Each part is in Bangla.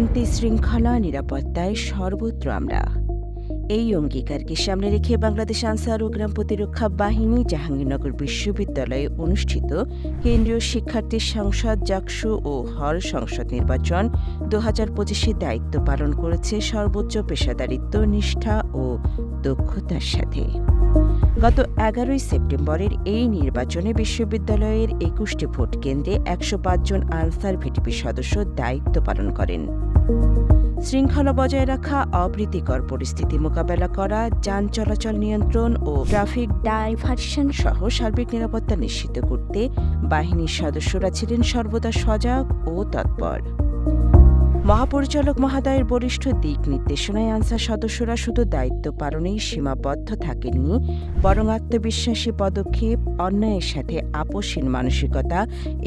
শান্তি, শৃঙ্খলা, নিরাপত্তায় সর্বত্র আমরা। এই অঙ্গীকারকে সামনে রেখে বাংলাদেশ আনসার ও গ্রাম প্রতিরক্ষা বাহিনী জাহাঙ্গীরনগর বিশ্ববিদ্যালয়ে অনুষ্ঠিত কেন্দ্রীয় শিক্ষার্থী সংসদ জাকসু ও হল সংসদ নির্বাচন দু হাজার পঁচিশে দায়িত্ব পালন করেছে সর্বোচ্চ পেশাদারিত্ব, নিষ্ঠা ও দক্ষতার সাথে। গত এগারোই সেপ্টেম্বরের এই নির্বাচনে বিশ্ববিদ্যালয়ের একুশটি ভোট কেন্দ্রে একশো জন আনসার ভিটিপি সদস্য দায়িত্ব পালন করেন। শৃঙ্খলা বজায় রাখা, অপ্রীতিকর পরিস্থিতি মোকাবেলা করা, যান চলাচল নিয়ন্ত্রণ ও ট্রাফিক ডাইভারশন সহ সার্বিক নিরাপত্তা নিশ্চিত করতে বাহিনীর সদস্যরা ছিলেন সর্বদা সজাগ ও তৎপর। মহাপরিচালক মহাদয়ের বরিষ্ঠ দিক নির্দেশনায় আনসার সদস্যরা শুধু দায়িত্ব পালনেই সীমাবদ্ধ থাকেননি, বরং আত্মবিশ্বাসী পদক্ষেপ, অন্যায়ের সাথে আপোষহীন মানসিকতা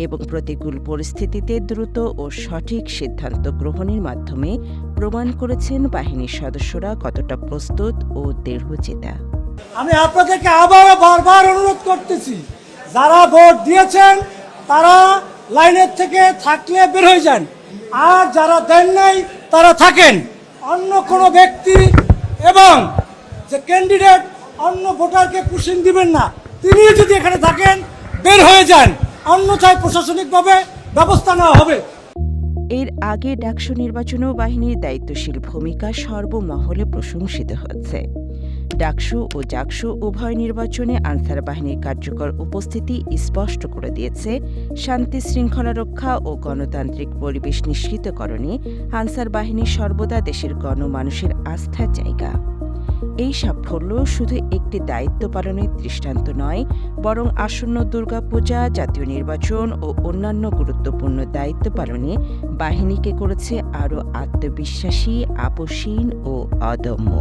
এবং প্রতিকূল পরিস্থিতিতে দ্রুত ও সঠিক সিদ্ধান্ত গ্রহণের মাধ্যমে প্রমাণ করেছেন বাহিনীর সদস্যরা কতটা প্রস্তুত ও দৃঢ়চেতা। আমি আপনাদেরকে আবারও বারবার অনুরোধ করতেছি, যারা ভোট দিয়েছেন তারা লাইনের থেকে থাকলে বের হয়ে যান। আর যারা দেন নাই, তারা থাকেন। অন্য কোনো ব্যক্তি এবং যে ক্যান্ডিডেট অন্য ভোটারকে পুষিং দিবেন না তিনি যদি এখানে থাকেন, বের হয়ে যান। অন্যথায় প্রশাসনিকভাবে ব্যবস্থা নেওয়া হবে। এর আগে ডাকসু নির্বাচনেও বাহিনীর দায়িত্বশীল ভূমিকা সর্বমহলে প্রশংসিত হচ্ছে। ডাকসু ও জাকসু উভয় নির্বাচনে আনসার বাহিনীর কার্যকর উপস্থিতি স্পষ্ট করে দিয়েছে। শান্তি শৃঙ্খলা রক্ষা ও গণতান্ত্রিক পরিবেশ নিশ্চিতকরণে আনসার বাহিনী সর্বদা দেশের গণমানুষের আস্থার জায়গা। এই সাফল্য শুধু একটি দায়িত্ব পালনের দৃষ্টান্ত নয়, বরং আসন্ন দুর্গাপূজা, জাতীয় নির্বাচন ও অন্যান্য গুরুত্বপূর্ণ দায়িত্ব পালনে বাহিনীকে করেছে আরও আত্মবিশ্বাসী আপসীন ও অদম্য।